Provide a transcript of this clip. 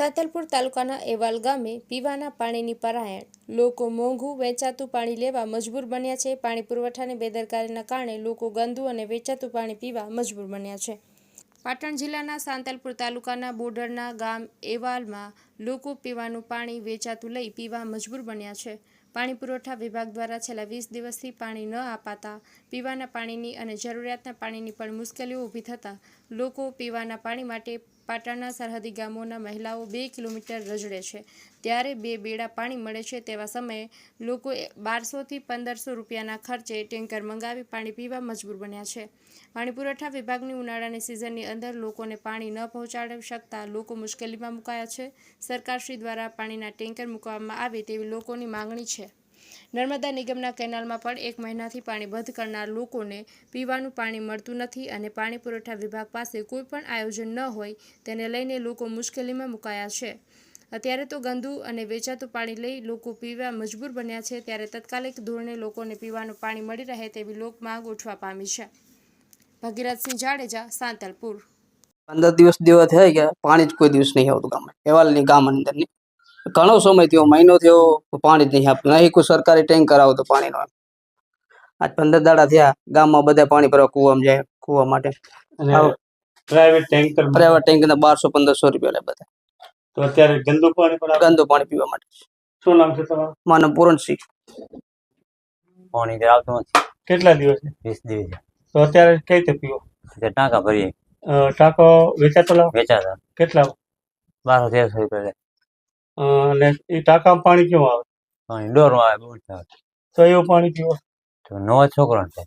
સાતલપુર તાલુકાના એવાલ ગામે પીવાના પાણીની પરાયણ. લોકો મોંઘું વેચાતું પાણી લેવા મજબૂર બન્યા છે. પાણી પુરવઠાની બેદરકારીના કારણે લોકો ગંદુ અને વેચાતું પાણી પીવા મજબૂર બન્યા છે. પાટણ જિલ્લાના સાંતલપુર તાલુકાના બોર્ડરના ગામ એવાલમાં લોકો પીવાનું પાણી વેચાતું લઈ પીવા મજબૂર બન્યા છે. પાણી પુરવઠા વિભાગ દ્વારા છેલ્લા વીસ દિવસથી પાણી ન અપાતા પીવાના પાણીની અને જરૂરિયાતના પાણીની પણ મુશ્કેલીઓ ઊભી થતાં લોકો પીવાના પાણી માટે પાટણના સરહદી ગામોના મહિલાઓ બે કિલોમીટર રજડે છે. ત્યારે બે બેડા પાણી મળે છે તેવા સમયે લોકો બારસોથી પંદરસો રૂપિયાના ખર્ચે ટેન્કર મંગાવી પાણી પીવા મજબૂર બન્યા છે. પાણી પુરવઠા વિભાગની ઉનાળાની સિઝનની અંદર લોકોને પાણી ન પહોંચાડી શકતા લોકો મુશ્કેલીમાં મુકાયા છે. સરકારશ્રી દ્વારા પાણીના ટેન્કર મૂકવામાં આવે તેવી લોકોની માંગણી છે. નર્મદા નિગમના કેનાલમાં પણ એક મહિનાથી પાણી બંધ કરનાર લોકોને પીવાનું પાણી મળતું નથી અને પાણી પુરવઠા વિભાગ પાસે કોઈ પણ આયોજન ન હોય તેને લઈને લોકો મુશ્કેલીમાં મુકાયા છે. અત્યારે તો ગંદુ અને વેચાતું પાણી લઈ લોકો પીવા મજબૂર બન્યા છે, ત્યારે તત્કાલિક ધોરણે લોકોને પીવાનું પાણી મળી રહે તેવી લોક માંગ ઉઠવા પામી છે. ભગીરથસિંહ જાડેજા, સાંતલપુર. પંદર દિવસ જેવા થયા ગયા, પાણી જ કોઈ દિવસ નહીં આવતું ગામમાં. એવાલની ગામ અંદરની ઘણો સમય થયો મહિનો થયો પાણી નહીં આપતું નહીં કોઈ સરકારી ટેન્કર આવતો પાણીનો આજ પંદર દાડા થયા ગામમાં બધા પાણી ભરવા કુવામાં જાય કુવા માટે. પ્રાઇવેટ ટેન્કર પ્રાઇવેટ ટેન્કરના બારસો પંદરસો રૂપિયા લે બધા. તો અત્યારે ગંદુ પાણી પણ ગંદુ પાણી પીવા માટે. શું નામ છે તમારું? માનવ પૂરણસિંહ પાણી તો આવતું નથી. કેટલા દિવસ? વીસ દિવસ. તો અત્યારે કઈ રીતે પીવો? તે ટાંકા ભરીએ. ટાંકો વેચાતો લાવો? વેચાતા. કેટલા? બારસો તેરસો રૂપિયા અને એ ટાંકામાં પાણી કેવું આવે? પાણી ડોરમાં આવે બહુ તો એવું પાણી પીવો. તો નવો છોકરો છે